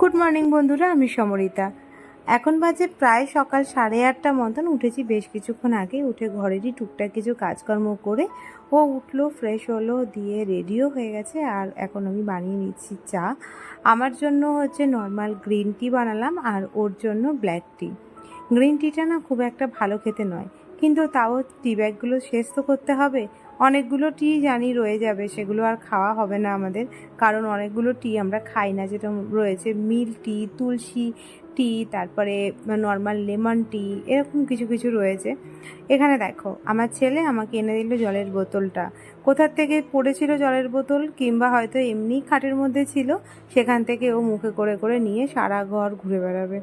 Good morning বন্ধুরা, আমি সমরিতা। এখন বাজে প্রায় সকাল সাড়ে আটটা মতন, উঠেছি বেশ কিছুক্ষণ আগে, উঠে ঘরেরই টুকটাক কিছু কাজকর্ম করে, ও উঠল ফ্রেশ হলো, দিয়ে রেডিও হয়ে গেছে, আর এখন আমি বানিয়ে নিচ্ছি চা। আমার জন্য হচ্ছে নর্মাল গ্রিন টি বানালাম, আর ওর জন্য ব্ল্যাক টি গ্রিন টিটা না খুব একটা ভালো খেতে নয়, কিন্তু তাও টি ব্যাগগুলো শেষ তো করতে হবে অনেকগুলো টি জানি রয়ে যাবে, সেগুলো আর খাওয়া হবে না আমাদের। কারণ অনেকগুলো টি আমরা খাই না, যেটা রয়েছে মিল টি তুলসী টি তারপরে নর্মাল লেমন টি এরকম কিছু কিছু রয়েছে। এখানে দেখো, আমার ছেলে আমাকে এনে দিল জলের বোতলটা। কোথার থেকে পড়েছিল জলের বোতল, কিংবা হয়তো এমনি খাটের মধ্যে ছিল, সেখান থেকে ও মুখে করে করে নিয়ে সারা ঘর ঘুরে বেড়াবে।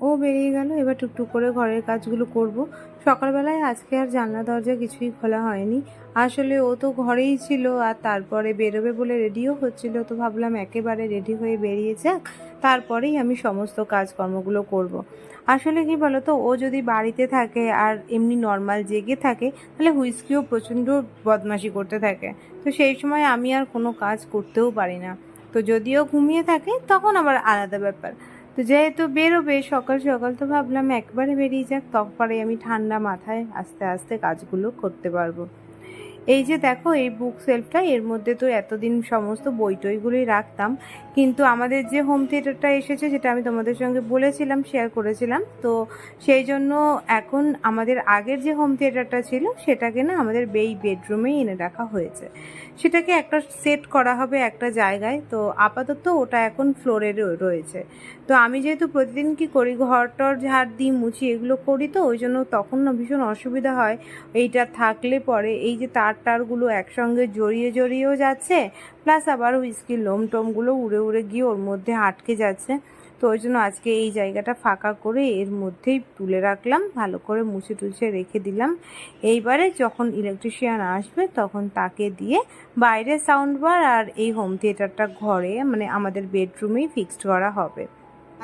ও বেরিয়ে গেল। এবার টুকটুক করে ঘরের কাজগুলো করব। সকালবেলায় আজকে আর জানলা দরজা কিছুই খোলা হয়নি। আসলে ও তো ঘরেই ছিল আর তারপরে বেরোবে বলে রেডিও হচ্ছিল। তো ভাবলাম একেবারে রেডি হয়ে বেরিয়ে যাক। তারপরেই আমি সমস্ত কাজকর্মগুলো করব। আসলে কি বলতো, ও যদি বাড়িতে থাকে আর এমনি নর্মাল জেগে থাকে, তাহলে হুইস্কিও প্রচণ্ড বদমাশি করতে থাকে। তো সেই সময় আমি আর কোনো কাজ করতেও পারি না। তো যদিও ঘুমিয়ে থাকে, তখন আবার আলাদা ব্যাপার। তো যেহেতু বেরোবে, সকাল সকাল তো ভাবলাম একবারে বেরিয়ে যাক তারপরে আমি ঠান্ডা মাথায় আস্তে আস্তে কাজগুলো করতে পারব। এই যে দেখো, এই বুক সেলফটা এর মধ্যে তো এতদিন সমস্ত বই টইগুলোই রাখতাম। কিন্তু আমাদের যে হোম থিয়েটারটা এসেছে, যেটা আমি তোমাদের সঙ্গে বলেছিলাম শেয়ার করেছিলাম, তো সেই জন্য এখন আমাদের আগের যে হোম থিয়েটারটা ছিল, সেটাকে না আমাদের এই বেডরুমেই এনে রাখা হয়েছে। সেটাকে একটা সেট করা হবে একটা জায়গায়, তো আপাতত ওটা এখন ফ্লোরে রয়েছে। তো আমি যেহেতু প্রতিদিন কি করি, ঘর টর ঝাড় দিই, মুছি, এগুলো করি তো, ওই জন্য তখন না ভীষণ অসুবিধা হয়। এইটা থাকলে পরে, এই যে তার টারগুলো একসঙ্গে জড়িয়ে জড়িয়েও যাচ্ছে, প্লাস আবার হুইস্কির লোম টোমগুলো উড়ে উড়ে গিয়ে ওর মধ্যে আটকে যাচ্ছে। তো ওই জন্য আজকে এই জায়গাটা ফাঁকা করে এর মধ্যেই তুলে রাখলাম, ভালো করে মুছে টুছে রেখে দিলাম। এইবারে যখন ইলেকট্রিশিয়ান আসবে তখন তাকে দিয়ে বাইরে সাউন্ড বার আর এই হোম থিয়েটারটা ঘরে মানে আমাদের বেডরুমেই ফিক্সড করা হবে।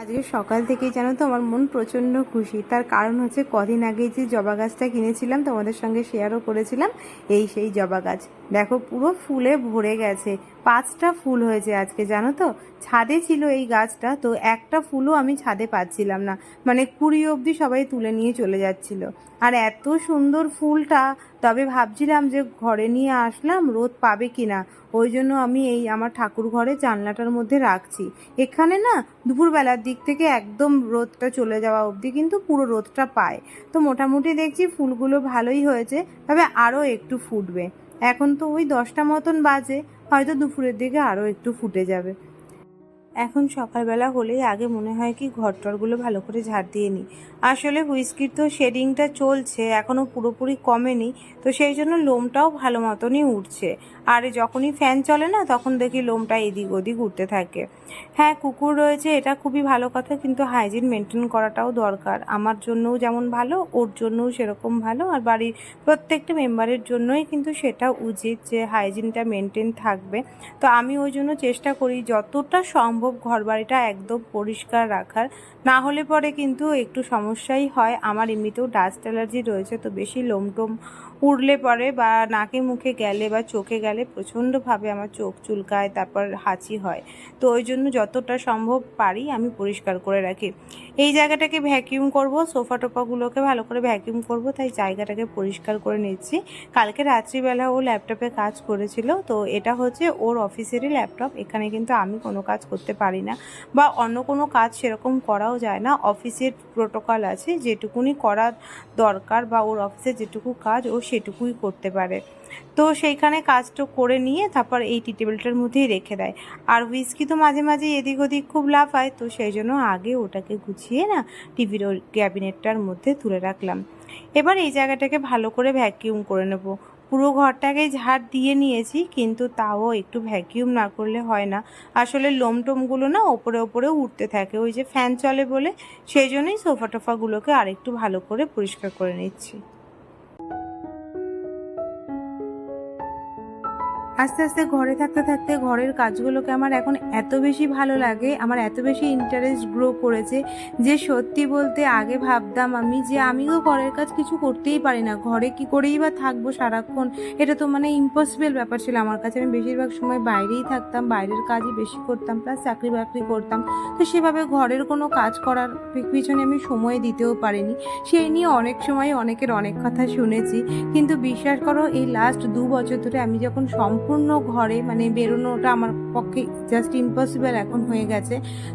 আজকে সকাল থেকেই জানো তো আমার মন প্রচণ্ড খুশি। তার কারণ হচ্ছে কদিন আগে যে জবা গাছটা কিনেছিলাম, তোমাদের সঙ্গে শেয়ারও করেছিলাম, এই সেই জবা গাছ। দেখো পুরো ফুলে ভরে গেছে, পাঁচটা ফুল হয়েছে আজকে, জানো তো? ছাদে ছিল এই গাছটা, তো একটা ফুলও আমি ছাদে পাচ্ছিলাম না। মানে কুড়ি অবধি সবাই তুলে নিয়ে চলে যাচ্ছিল। আর এত সুন্দর ফুলটা তবে ভাবছিলাম যে ঘরে নিয়ে আসলাম, রোদ পাবে কি না ওই জন্য আমি এই আমার ঠাকুর ঘরে জানলাটার মধ্যে রাখছি। এখানে না, দুপুরবেলার দিক থেকে একদম রোদটা চলে যাওয়া অবধি কিন্তু পুরো রোদটা পায়। তো মোটামুটি দেখছি ফুলগুলো ভালোই হয়েছে, তবে আরও একটু ফুটবে। এখন তো ওই দশটা মতন বাজে, হয়তো দুপুরের দিকে আরও একটু ফুটে যাবে। এখন সকালবেলা হলেই আগে মনে হয় কি ঘর টরগুলো ভালো করে ঝাড় দিয়ে নিই। আসলে হুইস্কির তো শেডিংটা চলছে এখনও পুরোপুরি কমেনি, তো সেই জন্য লোমটাও ভালো মতনই উঠছে। আর যখনই ফ্যান চলে না, তখন দেখি লোমটা এদিক ওদিক উঠতে থাকে। হ্যাঁ কুকুর রয়েছে, এটা খুবই ভালো কথা, কিন্তু হাইজিন মেনটেন করাটাও দরকার। আমার জন্যও যেমন ভালো, ওর জন্যও সেরকম ভালো, আর বাড়ির প্রত্যেকটা মেম্বারের জন্যই কিন্তু সেটা উচিত যে হাইজিনটা মেনটেন থাকবে। তো আমি ওই জন্য চেষ্টা করি, যতটা সম্ভব ঘরবাড়িটা একদম পরিষ্কার রাখার। না হলে পরে কিন্তু একটু সমস্যাই হয়। আমার এমনিতেও ডাস্ট অ্যালার্জি রয়েছে, তো বেশি লোমটোম উড়লে পরে বা নাকে মুখে গেলে বা চোখে গেলে প্রচণ্ডভাবে আমার চোখ চুলকায়, তারপর হাঁচি হয়। তো ওই জন্য যতটা সম্ভব পারি আমি পরিষ্কার করে রাখি। এই জায়গাটাকে ভ্যাকিউম করব সোফা টোপাগুলোকে ভালো করে ভ্যাকিউম করব, তাই জায়গাটাকে পরিষ্কার করে নিচ্ছি। কালকে রাত্রিবেলা ও ল্যাপটপে কাজ করেছিল, তো এটা হচ্ছে ওর অফিসেরই ল্যাপটপ এখানে কিন্তু আমি কোনো কাজ করতে পারি না বা অন্য কোনো কাজ সেরকম করাও যায় না। অফিসের প্রোটোকল আছে যেটুকুনি করা দরকার বা ওর অফিসে যেটুকু কাজ ও সেটুকুই করতে পারে। তো সেইখানে কাজটা করে নিয়ে তারপর এই টি টেবিলটার মধ্যেই রেখে দেয়। আর হুইস্কি তো মাঝে মাঝে এদিক ওদিক খুব লাফায় তো সেই জন্য আগে ওটাকে গুছিয়ে না টিভির ক্যাবিনেটটার মধ্যে তুলে রাখলাম। এবার এই জায়গাটাকে ভালো করে ভ্যাকিউম করে নেব। পুরো ঘরটাকে ঝাড় দিয়ে নিয়েছি, কিন্তু তাও একটু ভ্যাকিউম না করলে হয় না। আসলে লোম টোমগুলো না ওপরে ওপরে উঠতে থাকে, ওই যে ফ্যান চলে বলে, সেই জন্যই সোফা টোফাগুলোকে আরেকটু ভালো করে পরিষ্কার করে নিচ্ছি। আস্তে আস্তে ঘরে থাকতে থাকতে ঘরের কাজগুলোকে আমার এখন এত বেশি ভালো লাগে, আমার এত বেশি ইন্টারেস্ট গ্রো করেছে যে সত্যি বলতে আগে ভাবতাম আমি যে আমিও ঘরের কাজ কিছু করতেই পারি না। ঘরে কি করেই বা থাকব সারাক্ষণ? এটা তো মানে ইম্পসিবল ব্যাপার ছিল। আমার কাছে আমি বেশিরভাগ সময় বাইরেই থাকতাম, বাইরের কাজই বেশি করতাম প্লাস চাকরি বাকরি করতাম। তো সেভাবে ঘরের কোনো কাজ করার পিছনে আমি সময় দিতেও পারিনি। সেই নিয়ে অনেক সময় অনেকের অনেক কথা শুনেছি। কিন্তু বিশ্বাস করো, এই লাস্ট দু বছর ধরে আমি যখন সম্পূর্ণ ঘরে মানে বেরোনোটা আমার পক্ষে জাস্ট ইম্পসিবল এখন হয়ে গেছে।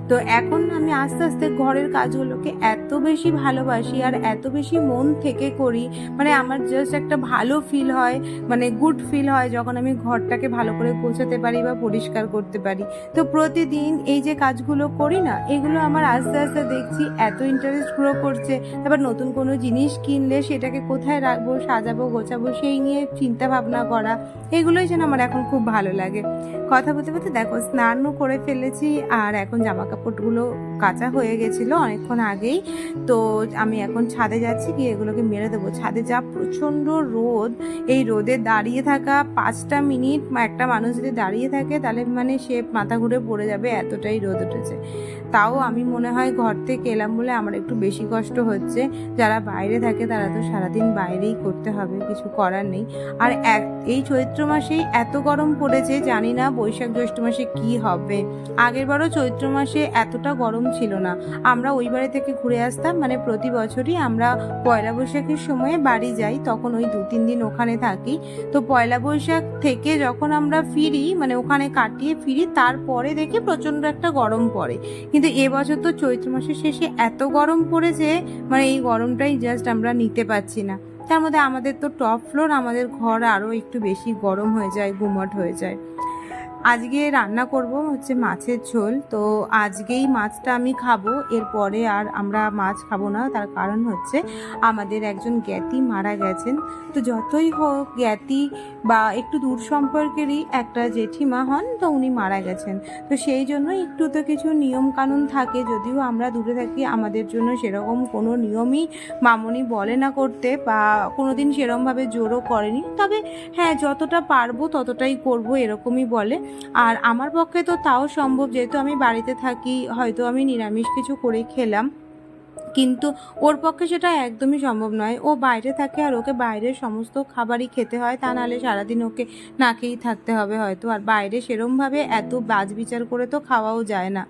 তো এখন আমি আস্তে আস্তে ঘরের কাজগুলোকে এত বেশি ভালোবাসি আর এত বেশি মন থেকে করি মানে আমার জাস্ট একটা ভালো ফিল হয় মানে গুড ফিল হয় যখন আমি ঘরটাকে ভালো করে গোছাতে পারি বা পরিষ্কার করতে পারি। তো প্রতিদিন এই যে কাজগুলো করি না, এগুলো আমার আস্তে আস্তে দেখছি এত ইন্টারেস্ট গ্রো করছে, তারপর নতুন কোনো জিনিস কিনলে সেটাকে কোথায় রাখব, সাজাবো, গোছাবো, সেই নিয়ে চিন্তা ভাবনা করা, এগুলোই যেন আমার এখন খুব ভালো লাগে। কথা বলতে বলতে দেখো, স্নানও করে ফেলেছি আর এখন জামা কাপড়গুলো কাঁচা হয়ে গেছিল অনেকক্ষণ আগেই। তো আমি এখন ছাদে যাচ্ছি, গিয়ে এগুলোকে মেরে দেবো। ছাদে যা প্রচণ্ড রোদ, এই রোদে দাঁড়িয়ে থাকা পাঁচটা মিনিট একটা মানুষ যদি দাঁড়িয়ে থাকে তাহলে মানে সে মাথা ঘুরে পড়ে যাবে, এতটাই রোদ উঠেছে। তাও আমি মনে হয় ঘর থেকে এলাম বলে আমার একটু বেশি কষ্ট হচ্ছে। যারা বাইরে থাকে তারা তো সারাদিন বাইরেই করতে হবে, কিছু করার নেই। আর এক এই চৈত্র মাসেই এত গরম পড়েছে, জানি না বৈশাখ জ্যৈষ্ঠ মাসে কি হবে। আগেরবারও চৈত্র মাসে এতটা গরম ছিল না। আমরা ওই বাড়ি থেকে ঘুরে আসতাম মানে প্রতি বছরই আমরা পয়লা বৈশাখের সময়ে বাড়ি যাই, তখন ওই দু, তিন দিন ওখানে থাকি। তো পয়লা বৈশাখ থেকে যখন আমরা ফিরি মানে ওখানে কাটিয়ে ফিরি, তারপরে দেখি প্রচণ্ড একটা গরম পড়ে। কিন্তু এবছর তো চৈত্র মাসের শেষে এত গরম পড়েছে মানে এই গরমটাই জাস্ট আমরা নিতে পারছি না। তার মধ্যে আমাদের তো টপ ফ্লোর আমাদের ঘর আরও একটু বেশি গরম হয়ে যায়, গুমট হয়ে যায়। আজকে রান্না করব হচ্ছে মাছের ঝোল। তো আজকেই মাছটা আমি খাব, এরপরে আর আমরা মাছ খাব না। তার কারণ হচ্ছে আমাদের একজন জ্ঞাতি মারা গেছেন। তো যতই হোক, জ্ঞাতি বা একটু দূর সম্পর্কেরই একটা জেঠিমা হন, তো উনি মারা গেছেন। তো সেই জন্য একটু তো কিছু নিয়ম কানুন থাকে, যদিও আমরা দূরে থাকি, আমাদের জন্য সেরকম কোনো নিয়মই মামনি বলে না করতে বা কোনোদিন সেরকমভাবে জোরও করেনি। তবে হ্যাঁ যতটা পারব ততটাই করব, এরকমই বলে। আর আমার পক্ষে তো তাও সম্ভব, যেহেতু আমি বাড়িতে থাকি, হয়তো আমি নিরামিষ কিছু করে খেলাম। কিন্তু ওর পক্ষে সেটা একদমই সম্ভব নয়। ও বাইরে থাকে আর ওকে বাইরের সমস্ত খাবারই খেতে হয়, তা নাহলে সারাদিন ওকে না খেয়েই থাকতে হবে হয়তো। আর বাইরে সেরমভাবে এত বাজ বিচার করে তো খাওয়াও যায় না।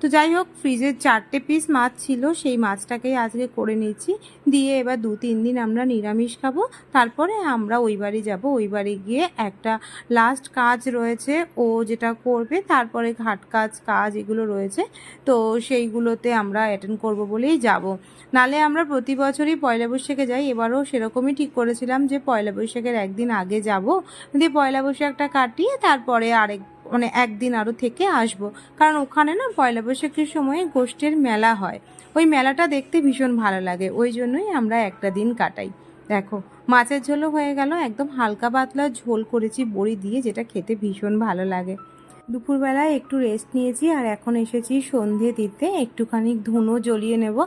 তো যাই হোক, ফ্রিজের চারটে পিস মাছ ছিল, সেই মাছটাকেই আজকে করে নিয়েছি। দিয়ে এবার দু তিন দিন আমরা নিরামিষ খাব। তারপরে আমরা ওই বাড়ি যাব। ওই বাড়ি গিয়ে একটা লাস্ট কাজ রয়েছে। ও যেটা করবে, তারপরে ঘাট কাজ কাজ এগুলো রয়েছে। তো সেইগুলোতে আমরা অ্যাটেন্ড করব বলেই যাব। নালে আমরা প্রতি বছরই পয়লা বৈশাখে যাই। এবারও সেরকমই ঠিক করেছিলাম যে পয়লা বৈশাখের একদিন আগে যাব। দিয়ে পয়লা বৈশাখটা কাটিয়ে তারপরে আরেক মানে একদিন আরও থেকে আসব। কারণ ওখানে না পয়লা বৈশাখের সময় গোষ্ঠীর মেলা হয়। ওই মেলাটা দেখতে ভীষণ ভালো লাগে। ওই জন্যই আমরা একটা দিন কাটাই। দেখো, মাছের ঝোলও হয়ে গেল। একদম হালকা পাতলা ঝোল করেছি বড়ি দিয়ে, যেটা খেতে ভীষণ ভালো লাগে। দুপুরবেলায় একটু রেস্ট নিয়েছি আর এখন এসেছি সন্ধে দিতে। একটুখানি ধুনো জ্বলিয়ে নেব।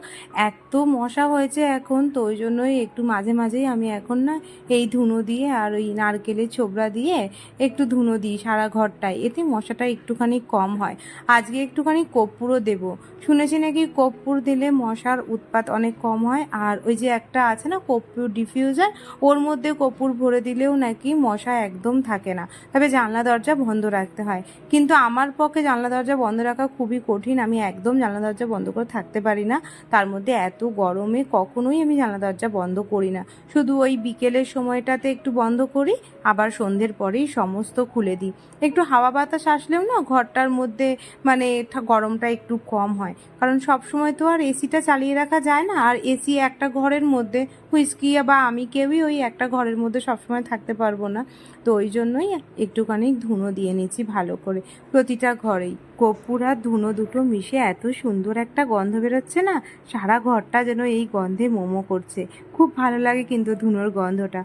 এত মশা হয়েছে এখন, তো ওই জন্যই একটু মাঝে মাঝেই আমি এখন না এই ধুনো দিয়ে আর ওই নারকেলের ছোবড়া দিয়ে একটু ধুনো দিই সারা ঘরটায়। এতে মশাটা একটুখানি কম হয়। আজকে একটুখানি কর্পূরও দেব। শুনেছি নাকি কর্পূর দিলে মশার উৎপাত অনেক কম হয়। আর ওই যে একটা আছে না কর্পূর ডিফিউজার ওর মধ্যে কর্পূর ভরে দিলেও নাকি মশা একদম থাকে না। তবে জানলা দরজা বন্ধ রাখতে হয়। কিন্তু আমার পক্ষে জানলা দরজা বন্ধ রাখা খুবই কঠিন। আমি একদম জানলা দরজা বন্ধ করে থাকতে পারি না। তার মধ্যে এত গরমে কখনোই আমি জানলা দরজা বন্ধ করি না। শুধু ওই বিকেলের সময়টাতে একটু বন্ধ করি, আবার সন্ধ্যের পরেই সমস্ত খুলে দিই। একটু হাওয়া বাতাস আসলেও না ঘরটার মধ্যে মানে গরমটা একটু কম হয়। কারণ সব সময় তো আর এসিটা চালিয়ে রাখা যায় না। আর এসি একটা ঘরের মধ্যে হুইস্কি বা আমি কেউই ওই একটা ঘরের মধ্যে সবসময় থাকতে পারব না। তো ওই জন্যই একটুখানি ধুনো দিয়ে নিচ্ছি ভালো করে। প্রতিটা ঘরেই কর্পূর আর ধুনো দুটো মিশে এত সুন্দর একটা গন্ধ বেরোচ্ছে না, সারা ঘরটা যেন এই গন্ধে মোমো করছে। খুব ভালো লাগে কিন্তু ধুনোর গন্ধটা।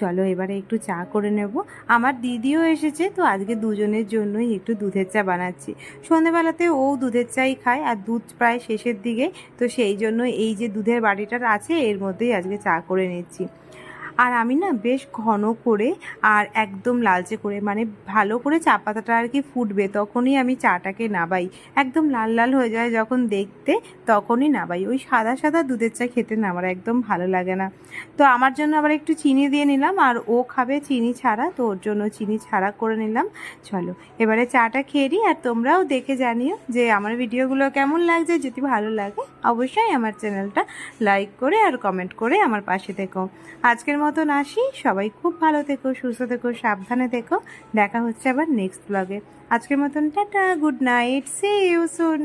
চলো এবারে একটু চা করে নেব। আমার দিদিও এসেছে, তো আজকে দুজনের জন্যই একটু দুধের চা বানাচ্ছি। সন্ধেবেলাতে ও দুধের চাই খায় আর দুধ প্রায় শেষের দিকে, তো সেই জন্য এই যে দুধের বাড়িটার আছে, এর মধ্যেই আজকে চা করে নিচ্ছি। আর আমি না বেশ ঘন করে আর একদম লালচে করে মানে ভালো করে চা পাতাটা আর কি ফুটবে তখনই আমি চাটাকে নাবাই। একদম লাল লাল হয়ে যায় যখন দেখতে, তখনই নাবাই। ওই সাদা সাদা দুধের চা খেতে না আমার একদম ভালো লাগে না। তো আমার জন্য আবার একটু চিনি দিয়ে নিলাম আর ও খাবে চিনি ছাড়া, তো ওর জন্য চিনি ছাড়া করে নিলাম। চলো, এবারে চাটা খেয়ে আর তোমরাও দেখে জানিও যে আমার ভিডিওগুলো কেমন লাগছে। যদি ভালো লাগে, অবশ্যই আমার চ্যানেলটা লাইক করে আর কমেন্ট করে আমার পাশে থেকো। আজকের মতন আসি। সবাই খুব ভালো থেকো, সুস্থ থেকো, সাবধানে থেকো। দেখা হচ্ছে আবার নেক্সট ব্লগে আজকের মতন tata good night see you soon